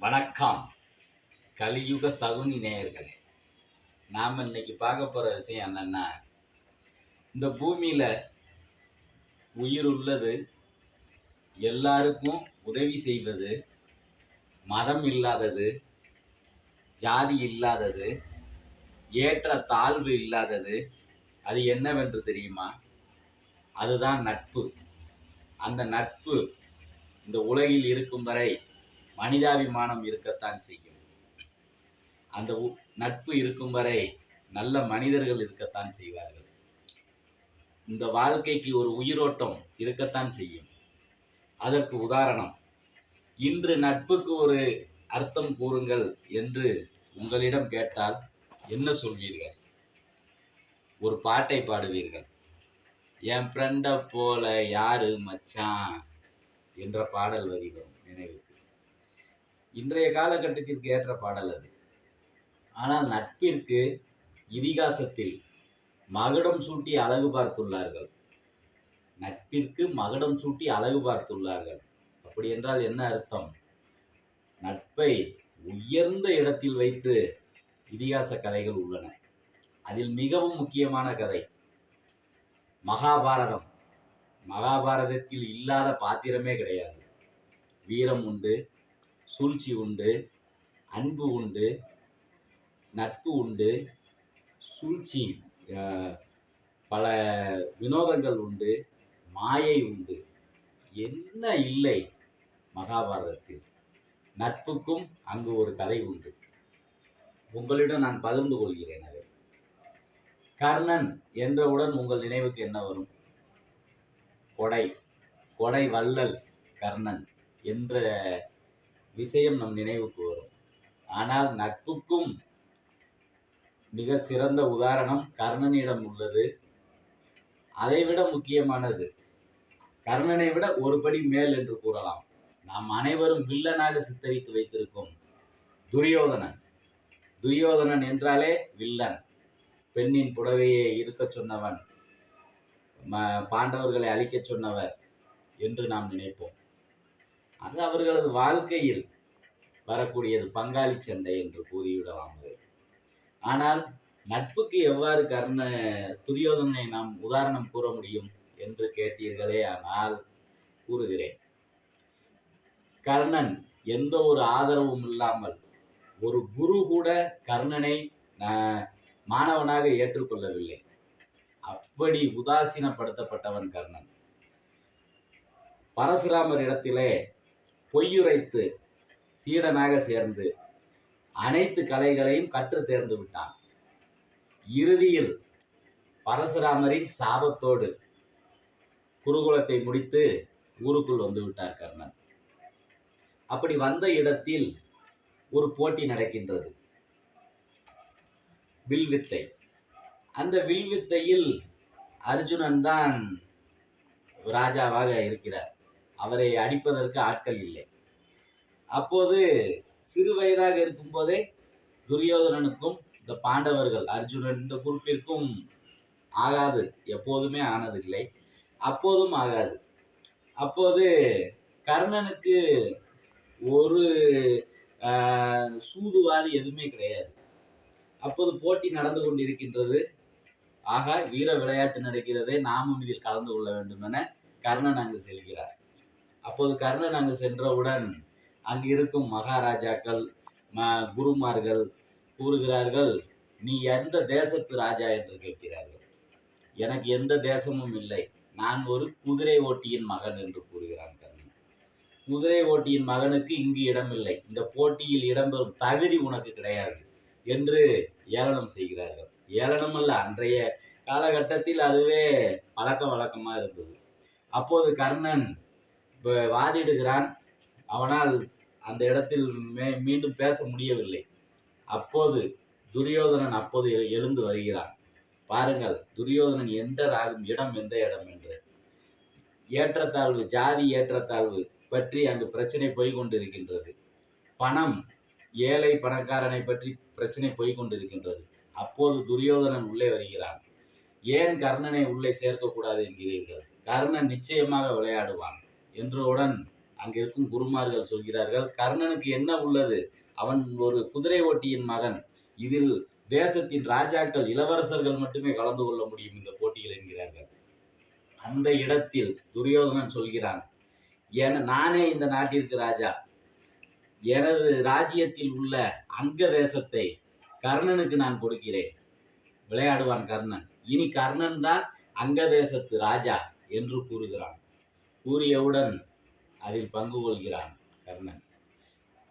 வணக்கம். கலியுக சகுனி நேயர்களே நாம் இன்னைக்கு பார்க்க போகிற விஷயம் என்னென்னா இந்த பூமியில் உயிர் உள்ளது எல்லாருக்கும் உதவி செய்வது மதம் இல்லாதது ஜாதி இல்லாதது ஏற்ற தாழ்வு இல்லாதது அது என்னவென்று தெரியுமா? அதுதான் நட்பு. அந்த நட்பு இந்த உலகில் இருக்கும் வரை மனிதாபிமானம் இருக்கத்தான் செய்யும் அந்த உ- நட்பு இருக்கும் வரை நல்ல மனிதர்கள் இருக்கத்தான் செய்வார்கள். இந்த வாழ்க்கைக்கு ஒரு உயிரோட்டம் இருக்கத்தான் செய்யும். அதற்கு உதாரணம் இன்று நட்புக்கு ஒரு அர்த்தம் கூறுங்கள் என்று உங்களிடம் கேட்டால் என்ன சொல்வீர்கள்? ஒரு பாட்டை பாடுவீர்கள். என் ஃப்ரெண்டை போல யாரு மச்சான்? என்ற பாடல் வரி வரும் நினைவு இன்றைய காலகட்டத்திற்கு ஏற்ற பாடல் அது. ஆனால் நட்பிற்கு இதிகாசத்தில் மகுடம் சூட்டி அழகு பார்த்துள்ளார்கள். நட்பிற்கு மகுடம் சூட்டி அழகு பார்த்துள்ளார்கள். அப்படி என்றால் என்ன அர்த்தம்? நட்பை உயர்ந்த இடத்தில் வைத்து இதிகாச கதைகள் உள்ளன. அதில் மிகவும் முக்கியமான கதை மகாபாரதம். மகாபாரதத்தில் இல்லாத பாத்திரமே கிடையாது. வீரம் உண்டு சூழ்ச்சி உண்டு அன்பு உண்டு நட்பு உண்டு சூழ்ச்சி பல வினோதங்கள் உண்டு மாயை உண்டு. என்ன இல்லை மகாபாரதத்தில். நட்புக்கும் அங்கு ஒரு கதை உண்டு. உங்களிடம் நான் பகிர்ந்து கொள்கிறேன் அதை. கர்ணன் என்றவுடன் உங்கள் நினைவுக்கு என்ன வரும்? கொடை கொடை வள்ளல் கர்ணன் என்ற விஷயம் நம் நினைவுக்கு வரும். ஆனால் நட்புக்கும் மிக சிறந்த உதாரணம் கர்ணனிடம் உள்ளது. அதைவிட முக்கியமானது கர்ணனை விட ஒரு படி மேல் என்று கூறலாம். நாம் அனைவரும் வில்லனாக சித்தரித்து வைத்திருக்கும் துரியோதனன். துரியோதனன் என்றாலே வில்லன். பெண்ணின் புடவையை இருக்கச் சொன்னவன் ம- பாண்டவர்களை அழிக்கச் சொன்னவர் என்று நாம் நினைப்போம். அது அவர்களது வாழ்க்கையில் வரக்கூடியது பங்காளி சண்டை என்று கூறிவிடலாம். ஆனால் நட்புக்கு எவ்வாறு கர்ண துரியோதனை நாம் உதாரணம் கூற முடியும் என்று கேட்டீர்களே ஆனால் கூறுகிறேன். கர்ணன் எந்த ஒரு ஆதரவும் இல்லாமல் ஒரு குரு கூட கர்ணனை மாணவனாக ஏற்றுக்கொள்ளவில்லை. அப்படி உதாசீனப்படுத்தப்பட்டவன் கர்ணன். பரசுராமர் இடத்திலே பொய்யுரைத்து சீடனாக சேர்ந்து அனைத்து கலைகளையும் கற்று தேர்ந்து விட்டான். இறுதியில் பரசுராமரின் சாபத்தோடு குருகுலத்தை முடித்து ஊருக்குள் வந்து விட்டார் கர்ணன். அப்படி வந்த இடத்தில் ஒரு போட்டி நடக்கின்றது. வில்வித்தை. அந்த வில்வித்தையில் அர்ஜுனன் தான் ராஜாவாக இருக்கிறார். அவரை அடிப்பதற்கு ஆட்கள் இல்லை. அப்போது சிறு வயதாக இருக்கும்போதே துரியோதனனுக்கும் இந்த பாண்டவர்கள் அர்ஜுனன் இந்த குறிப்பிற்கும் ஆகாது. எப்போதுமே ஆனதில்லை. அப்போதும் ஆகாது. அப்போது கர்ணனுக்கு ஒரு சூதுவாதி எதுவுமே கிடையாது. அப்போது போட்டி நடந்து கொண்டிருக்கின்றது. ஆகா வீர விளையாட்டு நடக்கிறதே நாமும் இதில் கலந்து கொள்ள வேண்டும் என கர்ணன் அங்கு செல்கிறார். அப்போது கர்ணன் அங்கு சென்றவுடன் அங்கு இருக்கும் மகாராஜாக்கள் ம- குருமார்கள் கூறுகிறார்கள் நீ எந்த தேசத்து ராஜா என்று கேட்கிறார்கள்? எனக்கு எந்த தேசமும் இல்லை. நான் ஒரு குதிரை ஓட்டியின் மகன் என்று கூறுகிறான் கர்ணன். குதிரை ஓட்டியின் மகனுக்கு இங்கு இடமில்லை இந்த போட்டியில் இடம்பெறும் தகுதி உனக்கு கிடையாது என்று ஏளனம் செய்கிறார்கள். ஏளனம் அல்ல அன்றைய காலகட்டத்தில் அதுவே பழக்க வழக்கமாக இருந்தது. அப்போது கர்ணன் வாதிடுகிறான். அவனால் அந்த இடத்தில் மே மீண்டும் பேச முடியவில்லை. அப்போது துரியோதனன் அப்போது எழுந்து வருகிறான். பாருங்கள் துரியோதனன் என்டர் ஆகும் இடம் எந்த இடம் என்று. ஏற்றத்தாழ்வு ஜாதி ஏற்றத்தாழ்வு பற்றி அங்கு பிரச்சனை போய்கொண்டிருக்கின்றது. பணம் ஏழை பணக்காரனை பற்றி பிரச்சனை போய்கொண்டிருக்கின்றது. அப்போது துரியோதனன் உள்ளே வருகிறான். ஏன் கர்ணனை உள்ளே சேர்க்கக்கூடாது என்கிறீர்கள்? கர்ணன் நிச்சயமாக விளையாடுவான். என்றவுடன் அங்கிருக்கும் குருமார்கள் சொல்கிறார்கள் கர்ணனுக்கு என்ன உள்ளது? அவன் ஒரு குதிரை ஓட்டியின் மகன். இதில் தேசத்தின் ராஜாக்கள் இளவரசர்கள் மட்டுமே கலந்து கொள்ள முடியும் இந்த போட்டியில் என்கிறார்கள். அந்த இடத்தில் துரியோதனன் சொல்கிறான் என நானே இந்த நாட்டிற்கு ராஜா. எனது ராஜ்யத்தில் உள்ள அங்க தேசத்தை கர்ணனுக்கு நான் கொடுக்கிறேன். விளையாடுவான் கர்ணன். இனி கர்ணன் தான் அங்க தேசத்து ராஜா என்று கூறுகிறான். கூறியவுடன் அதில் பங்கு கொள்கிறான் கர்ணன்.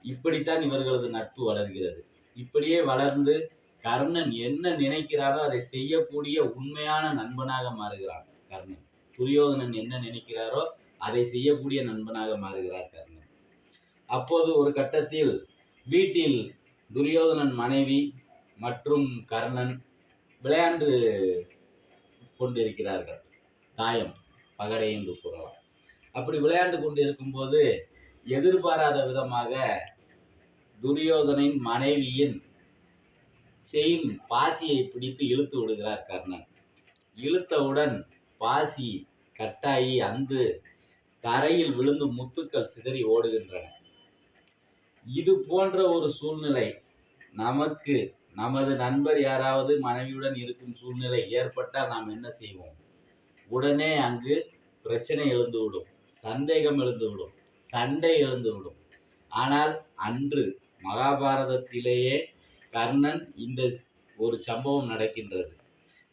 இப்படித்தான் இவர்களது நட்பு வளர்கிறது. இப்படியே வளர்ந்து கர்ணன் என்ன நினைக்கிறாரோ அதை செய்யக்கூடிய உண்மையான நண்பனாக மாறுகிறான் கர்ணன். துரியோதனன் என்ன நினைக்கிறாரோ அதை செய்யக்கூடிய நண்பனாக மாறுகிறார் கர்ணன். அப்போது ஒரு கட்டத்தில் வீட்டில் துரியோதனன் மனைவி மற்றும் கர்ணன் விளையாண்டு கொண்டிருக்கிறார்கள். தாயம் பகடையும் என்று கூறலாம். அப்படி விளையாண்டு கொண்டு இருக்கும்போது எதிர்பாராத விதமாக துரியோதனின் மனைவியின் செயின் பாசியை பிடித்து இழுத்து விடுகிறார் கர்ணன். இழுத்தவுடன் பாசி கட்டாயி அந்து தரையில் விழுந்து முத்துக்கள் சிதறி ஓடுகின்றன. இது போன்ற ஒரு சூழ்நிலை நமக்கு நமது நண்பர் யாராவது மனைவியுடன் இருக்கும் சூழ்நிலை ஏற்பட்டால் நாம் என்ன செய்வோம்? உடனே அங்கு பிரச்சனை எழுந்துவிடும். சந்தேகம் எழுந்துவிடும் சண்டை எழுந்துவிடும் ஆனால் அன்று மகாபாரதத்திலேயே கர்ணன் இந்த ஒரு சம்பவம் நடக்கின்றது.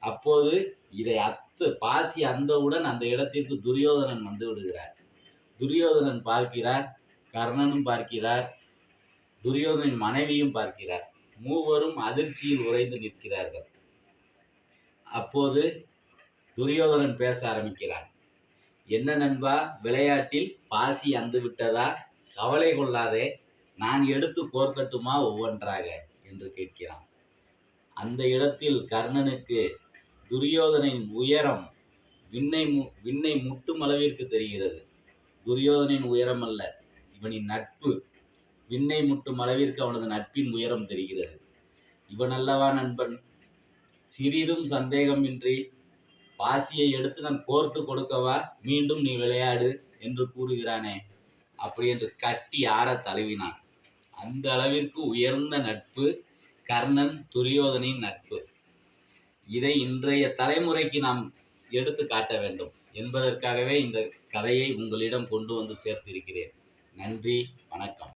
அப்போது இதை அத்து பாசி அந்தவுடன் அந்த இடத்திற்கு துரியோதனன் வந்து விடுகிறார். துரியோதனன் பார்க்கிறார் கர்ணனும் பார்க்கிறார் துரியோதனின் மனைவியும் பார்க்கிறார். மூவரும் அதிர்ச்சியில் உறைந்து நிற்கிறார்கள். அப்போது துரியோதனன் பேச ஆரம்பிக்கிறான். என்ன நண்பா? விளையாட்டில் பாசி அந்து விட்டதா? கவலை கொள்ளாதே. நான் எடுத்து கோர்க்கட்டுமா ஒவ்வொன்றாக? என்று கேட்கிறான். அந்த இடத்தில் கர்ணனுக்கு துரியோதனின் உயரம் விண்ணை மு விண்ணை முட்டும் அளவிற்கு தெரிகிறது. துரியோதனின் உயரம் அல்ல இவனின் நட்பு. விண்ணை முட்டும் அளவிற்கு அவனது நட்பின் உயரம் தெரிகிறது. இவன் அல்லவா நண்பன்? சிறிதும் சந்தேகமின்றி பாசியை எடுத்து நான் கோர்த்து கொடுக்கவா? மீண்டும் நீ விளையாடு என்று கூறுகிறானே. அப்படி என்று கட்டி ஆற தழுவினான். அந்த அளவிற்கு உயர்ந்த நட்பு கர்ணன் துரியோதனின் நட்பு. இதை இன்றைய தலைமுறைக்கு நாம் எடுத்து காட்ட வேண்டும். என்பதற்காகவே இந்த கதையை உங்களிடம் கொண்டு வந்து சேர்த்திருக்கிறேன். நன்றி வணக்கம்.